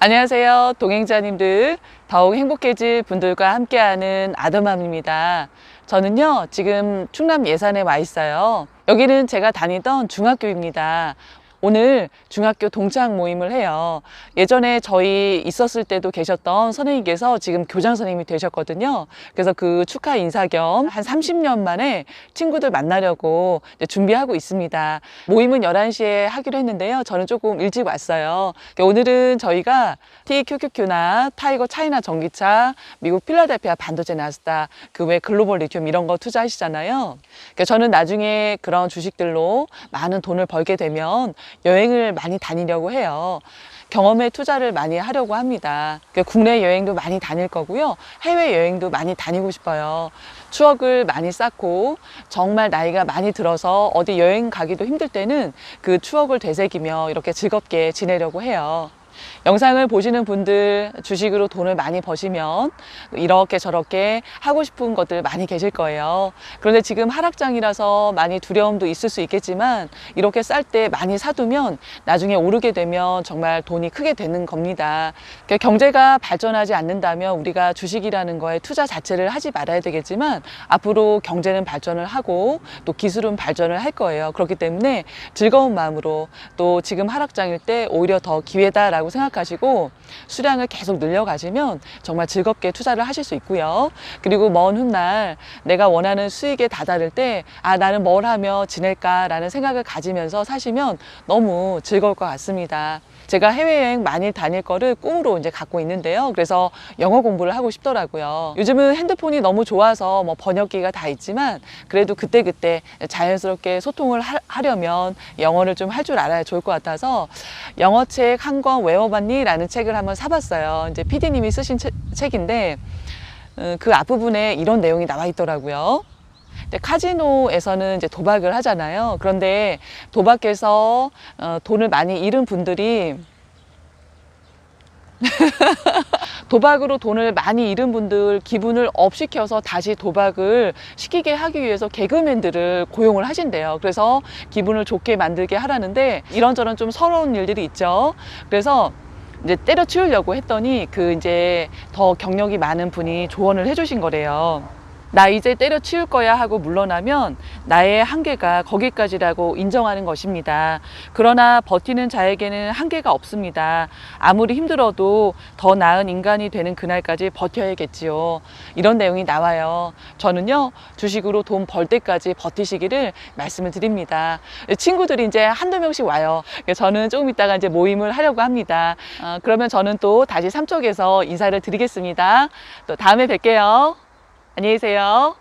안녕하세요. 동행자님들, 더욱 행복해질 분들과 함께하는 아더맘입니다. 저는요, 지금 충남 예산에 와 있어요. 여기는 제가 다니던 중학교입니다. 오늘 중학교 동창 모임을 해요. 예전에 저희 있었을 때도 계셨던 선생님께서 지금 교장 선생님이 되셨거든요. 그래서 그 축하 인사 겸 한 30년 만에 친구들 만나려고 이제 준비하고 있습니다. 모임은 11시에 하기로 했는데요. 저는 조금 일찍 왔어요. 그러니까 오늘은 저희가 TQQQ나 타이거 차이나 전기차, 미국 필라델피아 반도체 나스다, 그외 글로벌 리튬 이런 거 투자하시잖아요. 그러니까 저는 나중에 그런 주식들로 많은 돈을 벌게 되면 여행을 많이 다니려고 해요. 경험에 투자를 많이 하려고 합니다. 그러니까 국내 여행도 많이 다닐 거고요. 해외 여행도 많이 다니고 싶어요. 추억을 많이 쌓고 정말 나이가 많이 들어서 어디 여행 가기도 힘들 때는 그 추억을 되새기며 이렇게 즐겁게 지내려고 해요. 영상을 보시는 분들 주식으로 돈을 많이 버시면 이렇게 저렇게 하고 싶은 것들 많이 계실 거예요. 그런데 지금 하락장이라서 많이 두려움도 있을 수 있겠지만 이렇게 쌀 때 많이 사두면 나중에 오르게 되면 정말 돈이 크게 되는 겁니다. 그러니까 경제가 발전하지 않는다면 우리가 주식이라는 거에 투자 자체를 하지 말아야 되겠지만 앞으로 경제는 발전을 하고 또 기술은 발전을 할 거예요. 그렇기 때문에 즐거운 마음으로 또 지금 하락장일 때 오히려 더 기회다라고 생각하시고 수량을 계속 늘려가시면 정말 즐겁게 투자를 하실 수 있고요. 그리고 먼 훗날 내가 원하는 수익에 다다를 때 아, 나는 뭘 하며 지낼까라는 생각을 가지면서 사시면 너무 즐거울 것 같습니다. 제가 해외여행 많이 다닐 거를 꿈으로 이제 갖고 있는데요. 그래서 영어 공부를 하고 싶더라고요. 요즘은 핸드폰이 너무 좋아서 뭐 번역기가 다 있지만 그래도 그때그때 자연스럽게 소통을 하, 하려면 영어를 좀 할 줄 알아야 좋을 것 같아서 영어책 한 권 외워봤니? 라는 책을 한번 사봤어요. 이제 PD님이 쓰신 책, 책인데 어, 그 앞부분에 이런 내용이 나와 있더라고요. 카지노에서는 이제 도박을 하잖아요. 그런데 도박해서 어, 돈을 많이 잃은 분들이 도박으로 돈을 많이 잃은 분들 기분을 업 시켜서 다시 도박을 시키게 하기 위해서 개그맨들을 고용을 하신대요. 그래서 기분을 좋게 만들게 하라는데 이런저런 좀 서러운 일들이 있죠. 그래서 이제 때려치우려고 했더니 그 이제 더 경력이 많은 분이 조언을 해주신 거래요. 나 이제 때려치울 거야 하고 물러나면 나의 한계가 거기까지라고 인정하는 것입니다. 그러나 버티는 자에게는 한계가 없습니다. 아무리 힘들어도 더 나은 인간이 되는 그날까지 버텨야겠지요. 이런 내용이 나와요. 저는요, 주식으로 돈 벌 때까지 버티시기를 말씀을 드립니다. 친구들이 이제 한두 명씩 와요. 저는 조금 이따가 이제 모임을 하려고 합니다. 어, 그러면 저는 또 다시 삼쪽에서 인사를 드리겠습니다. 또 다음에 뵐게요. 안녕히 계세요.